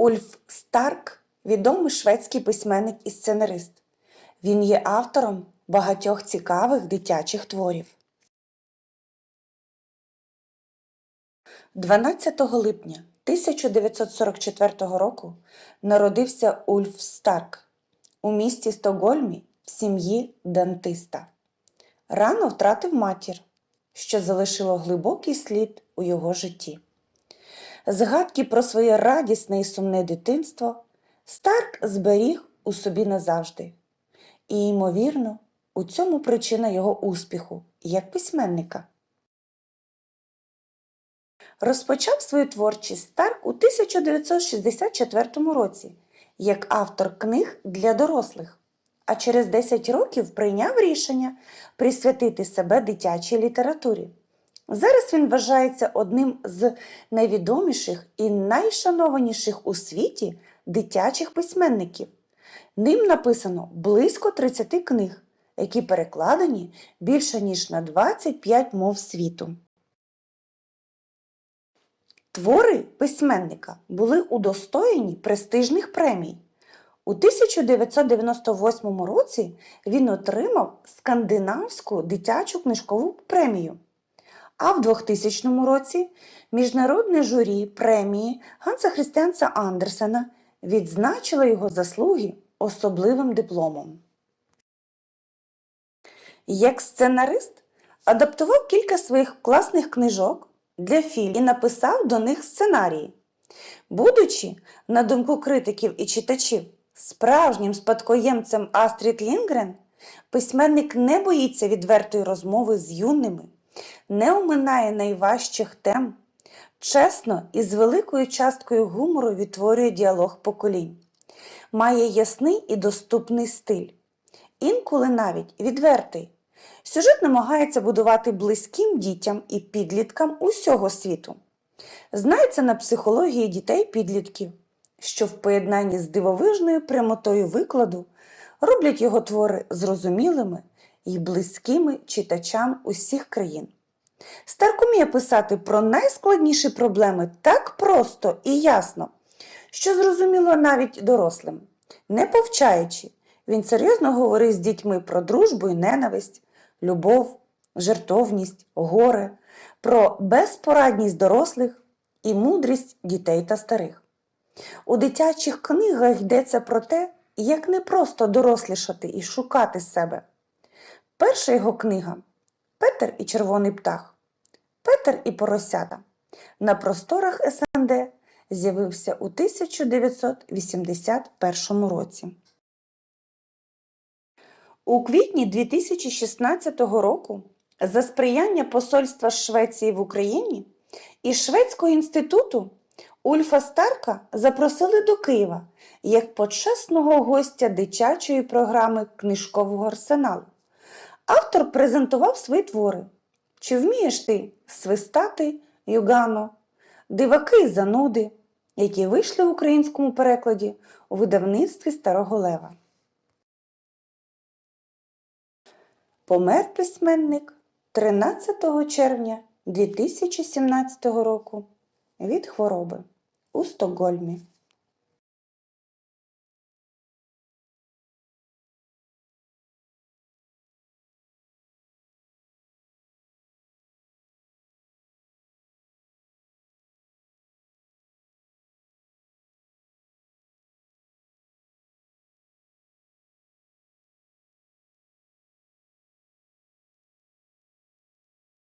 Ульф Старк відомий шведський письменник і сценарист. Він є автором багатьох цікавих дитячих творів. 12 липня 1944 року народився Ульф Старк у місті Стокгольмі в сім'ї дантиста. Рано втратив матір, що залишило глибокий слід у його житті. Згадки про своє радісне і сумне дитинство Старк зберіг у собі назавжди. І, ймовірно, у цьому причина його успіху як письменника. Розпочав свою творчість Старк у 1964 році як автор книг для дорослих, а через 10 років прийняв рішення присвятити себе дитячій літературі. Зараз він вважається одним з найвідоміших і найшанованіших у світі дитячих письменників. Ним написано близько 30 книг, які перекладені більше ніж на 25 мов світу. Твори письменника були удостоєні престижних премій. У 1998 році він отримав Скандинавську дитячу книжкову премію. А в 2000 році міжнародне журі премії Ганса Христианца Андерсена відзначило його заслуги особливим дипломом. Як сценарист адаптував кілька своїх класних книжок для фільмів і написав до них сценарії. Будучи, на думку критиків і читачів, справжнім спадкоємцем Астрід Лінгрен, письменник не боїться відвертої розмови з юними, не оминає найважчих тем, чесно і з великою часткою гумору відтворює діалог поколінь, має ясний і доступний стиль, інколи навіть відвертий. Сюжет намагається будувати близьким дітям і підліткам усього світу. Знається на психології дітей-підлітків, що в поєднанні з дивовижною прямотою викладу роблять його твори зрозумілими і близькими читачам усіх країн. Старк уміє писати про найскладніші проблеми так просто і ясно, що зрозуміло навіть дорослим. Не повчаючи, він серйозно говорить з дітьми про дружбу і ненависть, любов, жертовність, горе, про безпорадність дорослих і мудрість дітей та старих. У дитячих книгах йдеться про те, як не просто дорослішати і шукати себе. Перша його книга Петер і червоний птах. Петер і поросята на просторах СНД з'явився у 1981 році. У квітні 2016 року за сприяння Посольства Швеції в Україні і Шведського інституту Ульфа Старка запросили до Києва як почесного гостя дитячої програми книжкового арсеналу. Автор презентував свої твори. Чи вмієш ти свистати Югано, диваки й зануди, які вийшли в українському перекладі у видавництві Старого Лева. Помер письменник 13 червня 2017 року від хвороби у Стокгольмі.